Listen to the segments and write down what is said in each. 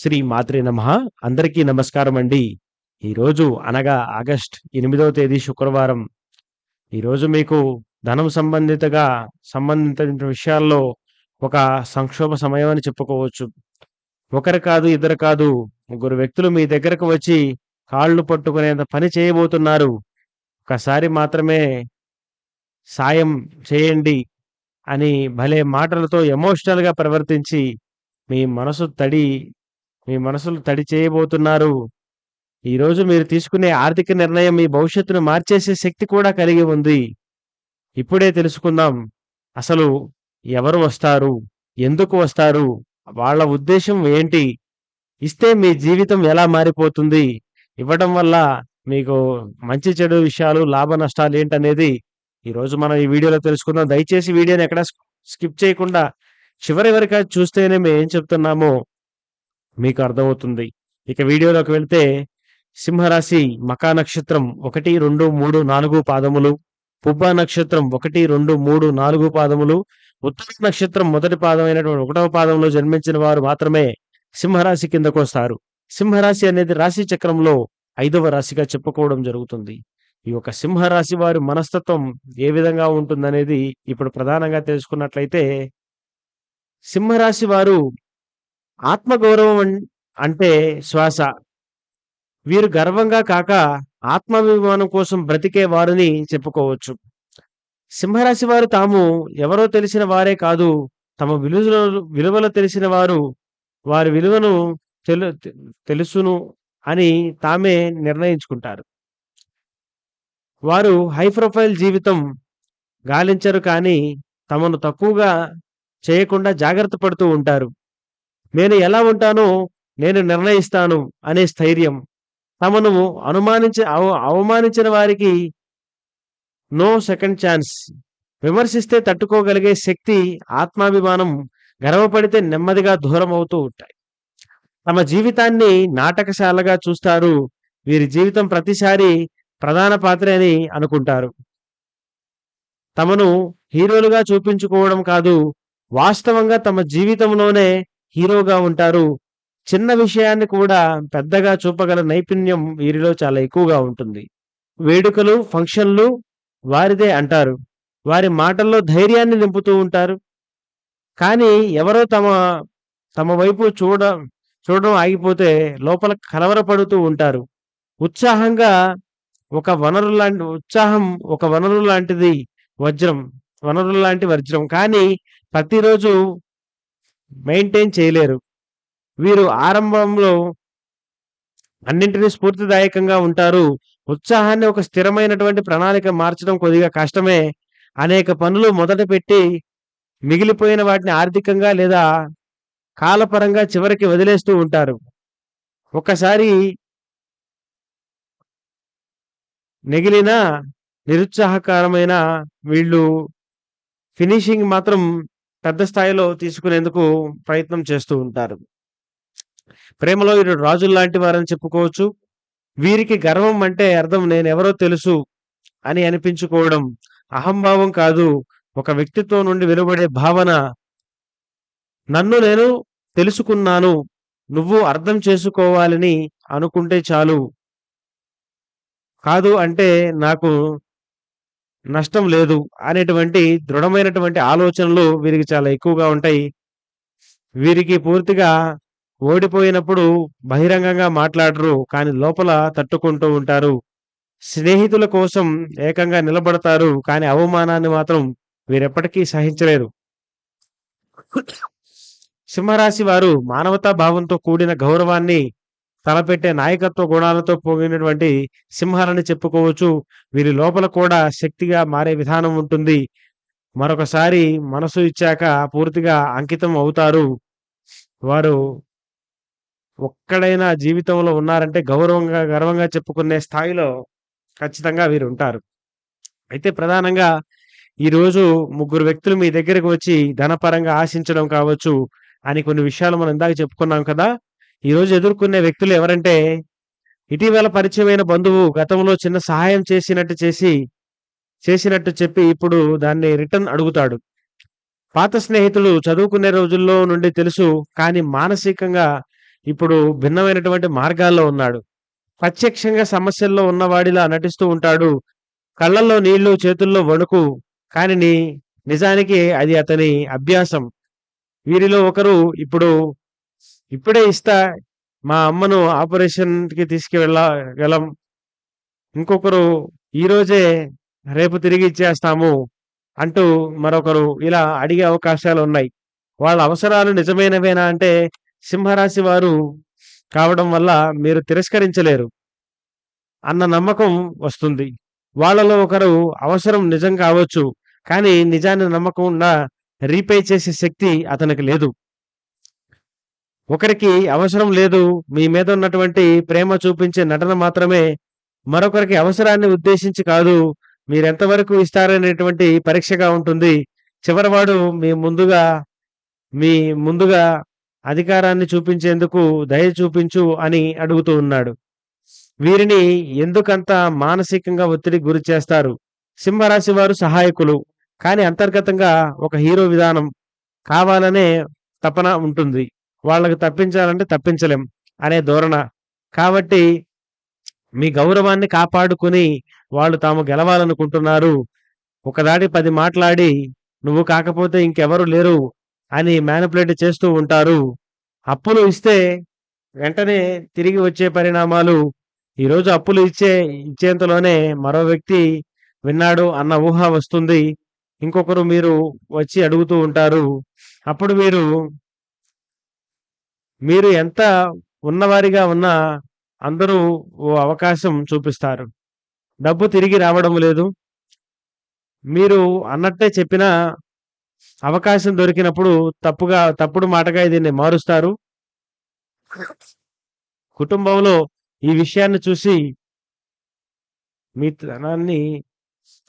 శ్రీ మాత్రే నమ. అందరికీ నమస్కారం అండి. ఈరోజు అనగా ఆగస్ట్ ఎనిమిదవ తేదీ శుక్రవారం. ఈరోజు మీకు ధనం సంబంధితగా సంబంధిత విషయాల్లో ఒక సంక్షోభ సమయం అని చెప్పుకోవచ్చు. ఒకరు కాదు ఇద్దరు కాదు ముగ్గురు వ్యక్తులు మీ దగ్గరకు వచ్చి కాళ్ళు పట్టుకునేంత పని చేయబోతున్నారు. ఒకసారి మాత్రమే సాయం చేయండి అని భలే మాటలతో ఎమోషనల్గా ప్రవర్తించి మీ మనసు తడి మీ మనసులు తడి చేయబోతున్నారు. ఈరోజు మీరు తీసుకునే ఆర్థిక నిర్ణయం మీ భవిష్యత్తును మార్చేసే శక్తి కూడా కలిగి ఉంది. ఇప్పుడే తెలుసుకుందాం. అసలు ఎవరు వస్తారు? ఎందుకు వస్తారు? వాళ్ళ ఉద్దేశం ఏంటి? ఇస్తే మీ జీవితం ఎలా మారిపోతుంది? ఇవ్వడం వల్ల మీకు మంచి చెడు విషయాలు లాభ నష్టాలు ఏంటనేది ఈరోజు మనం ఈ వీడియోలో తెలుసుకుందాం. దయచేసి వీడియోని ఎక్కడ స్కిప్ చేయకుండా చివరి వరకు చూస్తేనే మేము ఏం చెప్తున్నామో మీకు అర్థమవుతుంది. ఇక వీడియోలోకి వెళ్తే సింహరాశి మకా నక్షత్రం ఒకటి రెండు మూడు నాలుగు పాదములు పుబ్బ నక్షత్రం ఒకటి రెండు మూడు నాలుగు పాదములు ఉత్తర నక్షత్రం మొదటి పాదం అయినటువంటి ఒకటవ పాదంలో జన్మించిన వారు మాత్రమే సింహరాశి కిందకు వస్తారు. సింహరాశి అనేది రాశి చక్రంలో ఐదవ రాశిగా చెప్పుకోవడం జరుగుతుంది. ఈ యొక్క సింహరాశి వారి మనస్తత్వం ఏ విధంగా ఉంటుందనేది ఇప్పుడు ప్రధానంగా తెలుసుకున్నట్లయితే సింహరాశి వారు ఆత్మగౌరవం అంటే శ్వాస. వీరు గర్వంగా కాక ఆత్మాభిమానం కోసం బ్రతికే వారని చెప్పుకోవచ్చు. సింహరాశి వారు తాము ఎవరో తెలిసిన వారే కాదు తమ విలువలు విలువలు తెలిసిన వారు వారి విలువను తెలు తెలుసును అని తామే నిర్ణయించుకుంటారు. వారు హై ప్రొఫైల్ జీవితం గాలించరు కానీ తమను తక్కువగా చేయకుండా జాగ్రత్త పడుతూ ఉంటారు. నేను ఎలా ఉంటానో నేను నిర్ణయిస్తాను అనే స్థైర్యం. తమను అనుమానించి అవమానించిన వారికి నో సెకండ్ ఛాన్స్ విమర్శిస్తే తట్టుకోగలిగే శక్తి ఆత్మాభిమానం గర్వపడితే నెమ్మదిగా దూరం అవుతూ ఉంటాయి. తమ జీవితాన్ని నాటకశాలగా చూస్తారు. వీరి జీవితం ప్రతిసారి ప్రధాన పాత్ర అని అనుకుంటారు. తమను హీరోలుగా చూపించుకోవడం కాదు వాస్తవంగా తమ జీవితంలోనే హీరోగా ఉంటారు. చిన్న విషయాన్ని కూడా పెద్దగా చూపగల నైపుణ్యం వీరిలో చాలా ఎక్కువగా ఉంటుంది. వేడుకలు ఫంక్షన్లు వారిదే అంటారు. వారి మాటల్లో ధైర్యాన్ని నింపుతూ ఉంటారు. కానీ ఎవరో తమ తమ వైపు చూడ చూడడం ఆగిపోతే లోపల కలవరపడుతూ ఉంటారు. ఉత్సాహంగా ఒక వనరు లాంటి ఉత్సాహం ఒక వనరు లాంటిది వజ్రం వనరు లాంటి వజ్రం. కానీ ప్రతిరోజు మెయింటైన్ చేయలేరు. వీరు ఆరంభంలో అన్నింటినీ స్ఫూర్తిదాయకంగా ఉంటారు. ఉత్సాహాన్ని ఒక స్థిరమైనటువంటి ప్రణాళిక మార్చడం కొద్దిగా కష్టమే. అనేక పనులు మొదట పెట్టి మిగిలిపోయిన వాటిని ఆర్థికంగా లేదా కాలపరంగా చివరికి వదిలేస్తూ ఉంటారు. ఒకసారి నెగిలిన నిరుత్సాహకరమైన వీళ్ళు ఫినిషింగ్ మాత్రం పెద్ద స్థాయిలో తీసుకునేందుకు ప్రయత్నం చేస్తూ ఉంటారు. ప్రేమలో వీరు రాజులు లాంటి వారని చెప్పుకోవచ్చు. వీరికి గర్వం అంటే అర్థం నేను ఎవరో తెలుసు అని అనిపించుకోవడం అహంభావం కాదు. ఒక వ్యక్తిత్వం నుండి వెలువడే భావన నన్ను నేను తెలుసుకున్నాను. నువ్వు అర్థం చేసుకోవాలని అనుకుంటే చాలు. కాదు అంటే నాకు నష్టం లేదు అనేటువంటి దృఢమైనటువంటి ఆలోచనలు వీరికి చాలా ఎక్కువగా ఉంటాయి. వీరికి పూర్తిగా ఓడిపోయినప్పుడు బహిరంగంగా మాట్లాడరు కానీ లోపల తట్టుకుంటూ ఉంటారు. స్నేహితుల కోసం ఏకంగా నిలబడతారు కానీ అవమానాన్ని మాత్రం వీరెప్పటికీ సహించలేరు. సింహరాశి వారు మానవతా భావంతో కూడిన గౌరవాన్ని తలపెట్టే నాయకత్వ గుణాలతో పోగినటువంటి సింహాలని చెప్పుకోవచ్చు. వీరి లోపల కూడా శక్తిగా మారే విధానం ఉంటుంది. మరొకసారి మనసు ఇచ్చాక పూర్తిగా అంకితం అవుతారు. వారు ఒక్కడైనా జీవితంలో ఉన్నారంటే గౌరవంగా గర్వంగా చెప్పుకునే స్థాయిలో ఖచ్చితంగా వీరు ఉంటారు. అయితే ప్రధానంగా ఈరోజు ముగ్గురు వ్యక్తులు మీ దగ్గరకు వచ్చి ధనపరంగా ఆశించడం కావచ్చు అని కొన్ని విషయాలు మనం ఇందాక చెప్పుకున్నాం కదా. ఈరోజు ఎదుర్కొనే వ్యక్తులు ఎవరంటే ఇటీవల పరిచయమైన బంధువు గతంలో చిన్న సహాయం చేసినట్టు చేసి చేసినట్టు చెప్పి ఇప్పుడు దాన్ని రిటర్న్ అడుగుతాడు పాత స్నేహితులు చదువుకునే రోజుల్లో నుండి తెలుసు కానీ మానసికంగా ఇప్పుడు భిన్నమైనటువంటి మార్గాల్లో ఉన్నాడు. ప్రత్యక్షంగా సమస్యల్లో ఉన్నవాడిలా నటిస్తూ ఉంటాడు. కళ్ళల్లో నీళ్ళు, చేతుల్లో వణుకు. కానీ నిజానికి అది అతని అభ్యాసం. వీరిలో ఒకరు ఇప్పుడు ఇప్పుడే ఇస్తా మా అమ్మను ఆపరేషన్‌కి తీసుకువెళ్ళ గలం. ఇంకొకరు ఈరోజే రేపు తిరిగి ఇచ్చేస్తాము అంటూ మరొకరు ఇలా అడిగే అవకాశాలు ఉన్నాయి వాళ్ళ అవసరాలు నిజమైనవేనా అంటే సింహరాశి వారు కావడం వల్ల మీరు తిరస్కరించలేరు. అన్న నమ్మకం వస్తుంది. వాళ్ళలో ఒకరు అవసరం నిజం కావచ్చు. కానీ నిజాన్ని నమ్మకుండా రీపే చేసే శక్తి అతనికి లేదు. ఒకరికి అవసరం లేదు. మీ మీద ఉన్నటువంటి ప్రేమ చూపించే నటన మాత్రమే మరొకరికి అవసరాన్ని ఉద్దేశించి కాదు. మీరెంతవరకు ఇస్తారనేటువంటి పరీక్షగా ఉంటుంది. చివరివాడు మీ ముందుగా మీ ముందుగా అధికారాన్ని చూపించేందుకు దయ చూపించు అని అడుగుతూ ఉన్నాడు. వీరిని ఎందుకంత మానసికంగా ఒత్తిడికి గురి చేస్తారు? సింహరాశి వారు సహాయకులు. కానీ అంతర్గతంగా ఒక హీరో విధానం. కావాలనే తపన ఉంటుంది. వాళ్ళకు తప్పించాలంటే తప్పించలేం అనే ధోరణ. కాబట్టి మీ గౌరవాన్ని కాపాడుకొని వాళ్ళు తాము గెలవాలనుకుంటున్నారు. ఒకదాటి పది మాట్లాడి నువ్వు కాకపోతే ఇంకెవరు లేరు అని మ్యానిపులేట్ చేస్తూ ఉంటారు. అప్పులు ఇస్తే వెంటనే తిరిగి వచ్చే పరిణామాలు ఈరోజు అప్పులు ఇచ్చే ఇచ్చేంతలోనే మరో వ్యక్తి విన్నాడు అన్న ఊహ వస్తుంది. ఇంకొకరు మీరు వచ్చి అడుగుతూ ఉంటారు. అప్పుడు మీరు మీరు ఎంత ఉన్నవారిగా ఉన్నా అందరూ ఓ అవకాశం చూపిస్తారు. డబ్బు తిరిగి రావడం లేదు. మీరు అన్నట్టే చెప్పిన అవకాశం దొరికినప్పుడు తప్పుగా తప్పుడు మాటగా దీన్ని మారుస్తారు. కుటుంబంలో ఈ విషయాన్ని చూసి మీ తనాన్ని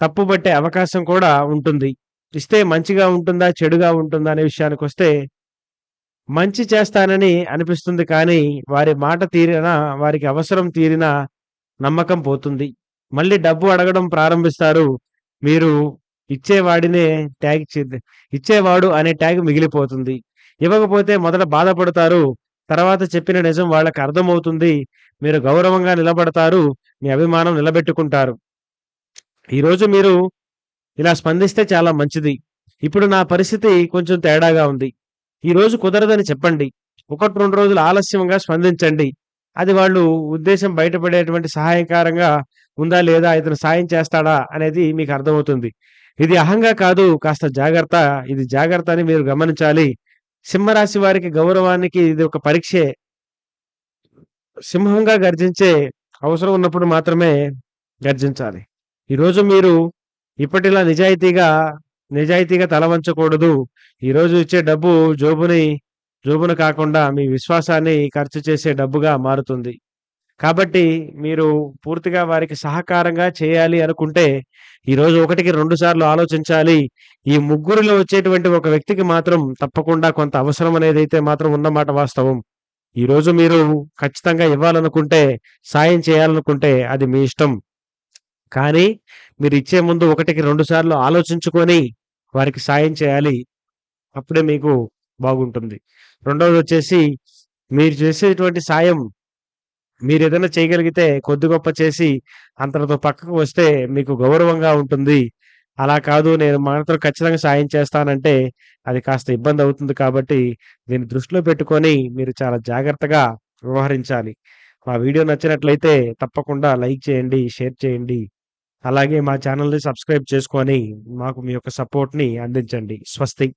తప్పుబట్టే అవకాశం కూడా ఉంటుంది. ఇస్తే మంచిగా ఉంటుందా? చెడుగా ఉంటుందా? అనే విషయానికి వస్తే మంచి చేస్తానని అనిపిస్తుంది కానీ వారి మాట తీరినా వారికి అవసరం తీరినా నమ్మకం పోతుంది. మళ్ళీ డబ్బు అడగడం ప్రారంభిస్తారు. మీరు ఇచ్చేవాడినే ట్యాగ్ ఇచ్చేవాడు అనే ట్యాగ్ మిగిలిపోతుంది. ఇవ్వకపోతే మొదట బాధపడతారు. తర్వాత చెప్పిన నిజం వాళ్ళకి అర్థమవుతుంది. మీరు గౌరవంగా నిలబడతారు. మీ అభిమానం నిలబెట్టుకుంటారు. ఈరోజు మీరు ఇలా స్పందిస్తే చాలా మంచిది. ఇప్పుడు నా పరిస్థితి కొంచెం తేడాగా ఉంది. ఈరోజు కుదరదని చెప్పండి. 1, 2 రోజులు ఆలస్యంగా స్పందించండి. అది వాళ్ళు ఉద్దేశం బయటపడేటువంటి సహాయకారంగా ఉందా? లేదా? ఇతను సాయం చేస్తాడా? అనేది మీకు అర్థమవుతుంది. ఇది అహంగా కాదు కాస్త జాగ్రత్త. ఇది జాగ్రత్త అని మీరు గమనించాలి. సింహరాశి వారికి గౌరవానికి ఇది ఒక పరీక్షే. సింహంగా గర్జించే అవసరం ఉన్నప్పుడు మాత్రమే గర్జించాలి. ఈరోజు మీరు ఇప్పటిలా నిజాయితీగా నిజాయితీగా తల వంచకూడదు. ఈరోజు ఇచ్చే డబ్బు జోబుని జోబున కాకుండా మీ విశ్వాసాన్ని ఖర్చు చేసే డబ్బుగా మారుతుంది. కాబట్టి మీరు పూర్తిగా వారికి సహకారంగా చేయాలి అనుకుంటే ఈరోజు ఒకటికి రెండు సార్లు ఆలోచించాలి. ఈ ముగ్గురిలో వచ్చేటువంటి ఒక వ్యక్తికి మాత్రం తప్పకుండా కొంత అవసరం అనేది అయితే మాత్రం ఉన్నమాట వాస్తవం. ఈరోజు మీరు ఖచ్చితంగా ఇవ్వాలనుకుంటే, సాయం చేయాలనుకుంటే అది మీ ఇష్టం. కానీ మీరు ఇచ్చే ముందు ఒకటికి రెండు సార్లు ఆలోచించుకొని వారికి సాయం చేయాలి. అప్పుడే మీకు బాగుంటుంది. రెండోదొచ్చేసి మీరు చేసేటువంటి సాయం మీరు ఏదైనా చేయగలిగితే కొద్ది గొప్ప చేసి అంతటితో పక్కకు వస్తే మీకు గౌరవంగా ఉంటుంది. అలా కాదు నేను మాత్రం ఖచ్చితంగా సాయం చేస్తానంటే అది కాస్త ఇబ్బంది అవుతుంది కాబట్టి దీన్ని దృష్టిలో పెట్టుకొని మీరు చాలా జాగ్రత్తగా వ్యవహరించాలి. మా వీడియో నచ్చినట్లయితే తప్పకుండా లైక్ చేయండి, షేర్ చేయండి. అలాగే మా ఛానల్ని సబ్స్క్రైబ్ చేసుకొని మాకు మీ యొక్క సపోర్ట్‌ని అందించండి. స్వస్తి.